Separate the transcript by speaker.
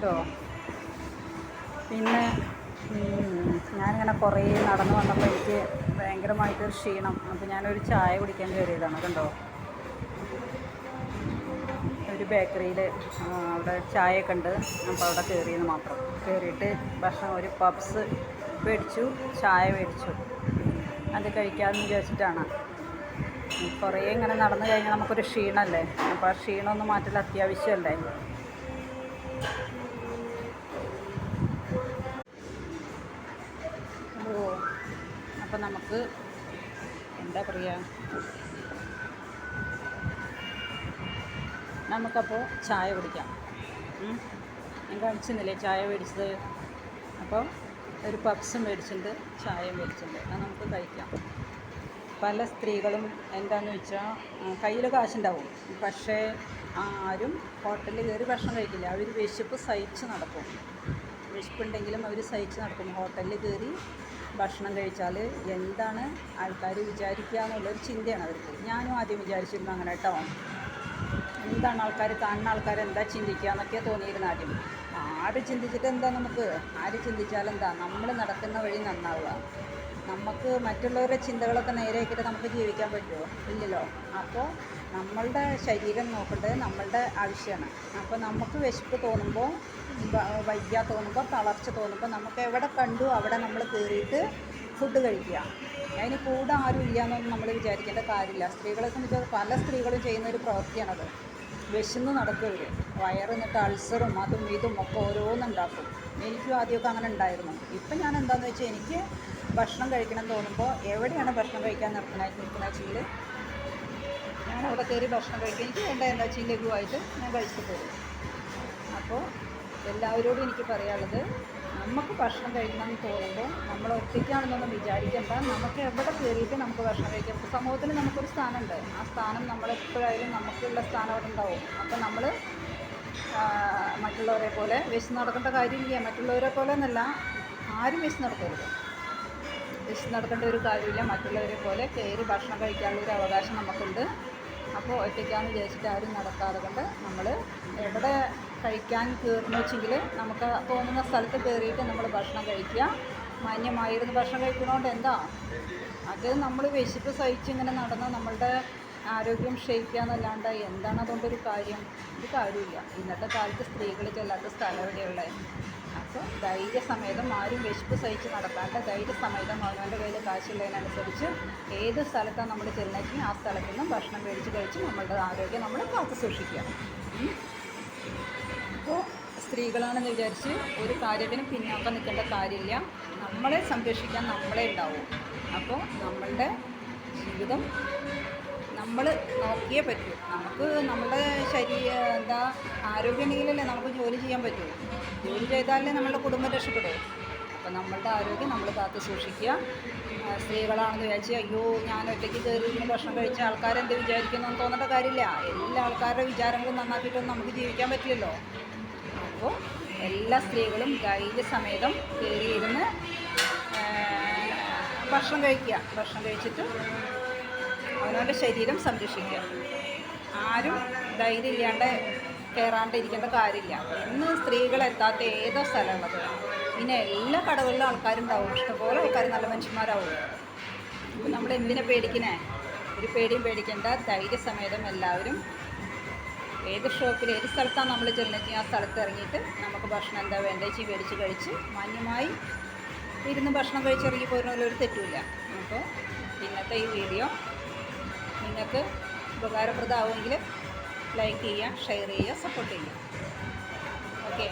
Speaker 1: കേട്ടോ പിന്നെ ഞാനിങ്ങനെ കുറേ നടന്നു വന്നപ്പോൾ എനിക്ക് ഭയങ്കരമായിട്ടൊരു ക്ഷീണം. അപ്പോൾ ഞാനൊരു ചായ കുടിക്കാൻ കയറിയതാണ് കണ്ടോ? ഒരു ബേക്കറിയിൽ അവിടെ ചായയൊക്കെ ഉണ്ട്. അപ്പോൾ അവിടെ കയറിയെന്ന് മാത്രം. കയറിയിട്ട് ഭക്ഷണം ഒരു പബ്സ് മേടിച്ചു ചായ മേടിച്ചു. അത് കഴിക്കാമെന്ന് വിചാരിച്ചിട്ടാണ്. കുറേ ഇങ്ങനെ നടന്നു കഴിഞ്ഞാൽ നമുക്കൊരു ക്ഷീണമല്ലേ അപ്പോൾ ആ ക്ഷീണമൊന്നും മാറ്റൽ അത്യാവശ്യമല്ലേ? അപ്പം നമുക്ക് എന്താ പറയുക നമുക്കപ്പോൾ ചായ കുടിക്കാം. ഞാൻ കഴിച്ചിരുന്നില്ലേ ചായ മേടിച്ചത്? അപ്പോൾ ഒരു പപ്സും മേടിച്ചിട്ടുണ്ട് ചായ മേടിച്ചിട്ടുണ്ട്. അത് നമുക്ക് കഴിക്കാം. പല സ്ത്രീകളും എന്താണെന്ന് വെച്ചാൽ കയ്യിൽ കാശുണ്ടാവും. പക്ഷേ ആരും ഹോട്ടലിൽ കയറി ഭക്ഷണം കഴിക്കില്ല. അവർ വിശപ്പ് സഹിച്ച് നടക്കും. വിശപ്പുണ്ടെങ്കിലും അവർ സഹിച്ച് നടക്കും. ഹോട്ടലിൽ കയറി ഭക്ഷണം കഴിച്ചാൽ എന്താണ് ആൾക്കാർ വിചാരിക്കുക എന്നുള്ളൊരു ചിന്തയാണ് അവർക്ക്. ഞാനും ആദ്യം വിചാരിച്ചിരുന്നു അങ്ങനെ കേട്ടോ. എന്താണ് ആൾക്കാർ കാണുന്ന ആൾക്കാർ എന്താ ചിന്തിക്കുക എന്നൊക്കെ തോന്നിയിരുന്നു ആദ്യം. ആര് ചിന്തിച്ചിട്ട് എന്താ നമുക്ക്? ആര് ചിന്തിച്ചാൽ എന്താ നമ്മൾ നടക്കുന്ന വഴി നന്നാവുക. നമുക്ക് മറ്റുള്ളവരുടെ ചിന്തകളൊക്കെ നേരെയാക്കിയിട്ട് നമുക്ക് ജീവിക്കാൻ പറ്റുമോ? ഇല്ലല്ലോ. അപ്പോൾ നമ്മളുടെ ശരീരം നോക്കേണ്ടത് നമ്മളുടെ ആവശ്യമാണ്. അപ്പോൾ നമുക്ക് വിശപ്പ് തോന്നുമ്പോൾ വയ്യ തോന്നുമ്പോൾ തളർച്ച തോന്നുമ്പോൾ നമുക്ക് എവിടെ കണ്ടു അവിടെ നമ്മൾ കയറിയിട്ട് ഫുഡ് കഴിക്കുക. അതിന് കൂടെ ആരും ഇല്ല എന്നൊന്നും നമ്മൾ വിചാരിക്കേണ്ട കാര്യമില്ല. സ്ത്രീകളെ സംബന്ധിച്ച് പല സ്ത്രീകളും ചെയ്യുന്ന ഒരു പ്രവൃത്തിയാണത്. വിശന്ന് നടക്കവർ വയറ് എന്നിട്ട് അൾസറും അതും ഇതും ഒക്കെ ഓരോന്നുണ്ടാക്കും. എനിക്കും ആദ്യമൊക്കെ അങ്ങനെ ഉണ്ടായിരുന്നു. ഇപ്പം ഞാൻ എന്താണെന്ന് വെച്ചാൽ എനിക്ക് ഭക്ഷണം കഴിക്കണം തോന്നുമ്പോൾ എവിടെയാണ് ഭക്ഷണം കഴിക്കാൻ നിർത്തുന്ന നിൽക്കുന്ന വെച്ചെങ്കിൽ ഞാൻ അവിടെ കയറി ഭക്ഷണം കഴിക്കുക എനിക്ക് വേണ്ട എന്താ വെച്ചാൽ ലഘുവായിട്ട് ഞാൻ കഴിച്ചിട്ട് പോകും അപ്പോൾ എല്ലാവരോടും എനിക്ക് പറയാനുള്ളത് നമുക്ക് ഭക്ഷണം കഴിക്കണം എന്ന് തോന്നുമ്പോൾ നമ്മൾ ഒറ്റയ്ക്കാണെന്നൊന്നും വിചാരിക്കേണ്ട. നമുക്ക് എവിടെ കയറിയിട്ട് നമുക്ക് ഭക്ഷണം കഴിക്കാം. സമൂഹത്തിൽ നമുക്കൊരു സ്ഥാനമുണ്ട്. ആ സ്ഥാനം നമ്മളെപ്പോഴായാലും നമുക്കുള്ള സ്ഥാനം അവിടെ ഉണ്ടാവും. അപ്പോൾ നമ്മൾ മറ്റുള്ളവരെ പോലെ വിശന്ന് നടക്കേണ്ട കാര്യമില്ല. മറ്റുള്ളവരെ പോലെ എന്നല്ല ആരും വിശന്ന് നടക്കരുത്. വിശന്ന് നടക്കേണ്ട ഒരു കാര്യമില്ല. മറ്റുള്ളവരെ പോലെ കയറി ഭക്ഷണം കഴിക്കാനുള്ള ഒരു അവകാശം നമുക്കുണ്ട്. അപ്പോൾ ഒറ്റയ്ക്കാണെന്ന് വിചാരിച്ചിട്ട് ആരും നടക്കാതെ കൊണ്ട് നമ്മൾ എവിടെ കഴിക്കാൻ കയറുന്നു വെച്ചെങ്കിൽ നമുക്ക് തോന്നുന്ന സ്ഥലത്ത് കയറിയിട്ട് നമ്മൾ ഭക്ഷണം കഴിക്കുക. മാന്യമായിരുന്നു ഭക്ഷണം കഴിക്കുന്നതുകൊണ്ട് എന്താ? അത് നമ്മൾ വിശപ്പ് സഹിച്ച് ഇങ്ങനെ നടന്ന നമ്മളുടെ ആരോഗ്യം ക്ഷയിക്കുക എന്നല്ലാണ്ട് എന്താണ് അതുകൊണ്ടൊരു കാര്യം? ഒരു കാര്യമില്ല ഇന്നത്തെ കാലത്ത് സ്ത്രീകൾ ചെല്ലാത്ത സ്ഥലം എവിടെയുള്ളത് അപ്പോൾ ധൈര്യസമേതം ആരും വിശപ്പ് സഹിച്ച് നടക്കാണ്ട് ധൈര്യസമേതം അവനവന്റെ കയ്യിൽ കാശുള്ളതിനനുസരിച്ച് ഏത് സ്ഥലത്താണ് നമ്മൾ ചെന്നെങ്കിൽ ആ സ്ഥലത്തു നിന്നും ഭക്ഷണം മേടിച്ച് കഴിച്ച് നമ്മളുടെ ആരോഗ്യം നമ്മൾ കാത്തു സൂക്ഷിക്കുക. അപ്പോൾ സ്ത്രീകളാണെന്ന് വിചാരിച്ച് ഒരു കാര്യത്തിനും പിന്നാക്കം നിൽക്കേണ്ട കാര്യമില്ല. നമ്മളെ സംരക്ഷിക്കാൻ നമ്മളെ ഉണ്ടാവും. അപ്പോൾ നമ്മളുടെ ജീവിതം നമ്മൾ നോക്കിയേ പറ്റൂ. നമുക്ക് നമ്മുടെ ശരീരം എന്താ ആരോഗ്യമുണ്ടെങ്കിലല്ലേ നമുക്ക് ജോലി ചെയ്യാൻ പറ്റൂ. ജോലി ചെയ്താലേ നമ്മളുടെ കുടുംബം രക്ഷപ്പെടൂ. അപ്പോൾ നമ്മളുടെ ആരോഗ്യം നമ്മൾ കാത്തു സൂക്ഷിക്കുക. സ്ത്രീകളാണെന്ന് വിചാരിച്ച് അയ്യോ ഞാൻ ഒറ്റയ്ക്ക് കയറി ഭക്ഷണം കഴിച്ച ആൾക്കാരെന്ത് വിചാരിക്കുന്നു? തോന്നേണ്ട കാര്യമില്ല. എല്ലാ ആൾക്കാരുടെ വിചാരങ്ങളും നന്നാക്കിയിട്ടൊന്നും നമുക്ക് ജീവിക്കാൻ പറ്റില്ലല്ലോ. അപ്പോൾ എല്ലാ സ്ത്രീകളും ധൈര്യസമേതം കയറിയിരുന്ന് ആ, ഭക്ഷണം കഴിക്കുക. ഭക്ഷണം കഴിച്ചിട്ട് അവനവന്റെ ശരീരം സംരക്ഷിക്കുക. ആരും ധൈര്യം ഇല്ലാണ്ട് കയറാണ്ടിരിക്കേണ്ട കാര്യമില്ല. ഇന്ന് സ്ത്രീകൾ എത്താത്ത ഏതോ സ്ഥലമുള്ളത് പിന്നെ എല്ലാ കടകളിലും ആൾക്കാരുണ്ടാവും. ഇഷ്ടംപോലെ ആൾക്കാർ നല്ല മനുഷ്യന്മാരാവും. അപ്പം നമ്മൾ എന്തിനെ പേടിക്കണേ? ഒരു പേടിയും പേടിക്കേണ്ട. ധൈര്യസമേതം എല്ലാവരും ഏത് ഷോപ്പിൽ ഏത് സ്ഥലത്താണ് നമ്മൾ ചെല്ലുന്നത് ആ സ്ഥലത്ത് ഇറങ്ങിയിട്ട് നമുക്ക് ഭക്ഷണം എന്താ വേണ്ടേ ചീ മേടിച്ച് കഴിച്ച് മാന്യമായി ഇരുന്ന് ഭക്ഷണം കഴിച്ചിറങ്ങി പോരുന്നതിൽ ഒരു തെറ്റുമില്ല. അപ്പോൾ ഇന്നത്തെ ഈ വീഡിയോ നിങ്ങൾക്ക് ഉപകാരപ്രദമാവുമെങ്കിൽ ലൈക്ക് ചെയ്യുക ഷെയർ ചെയ്യുക സപ്പോർട്ട് ചെയ്യുക. ഓക്കെ.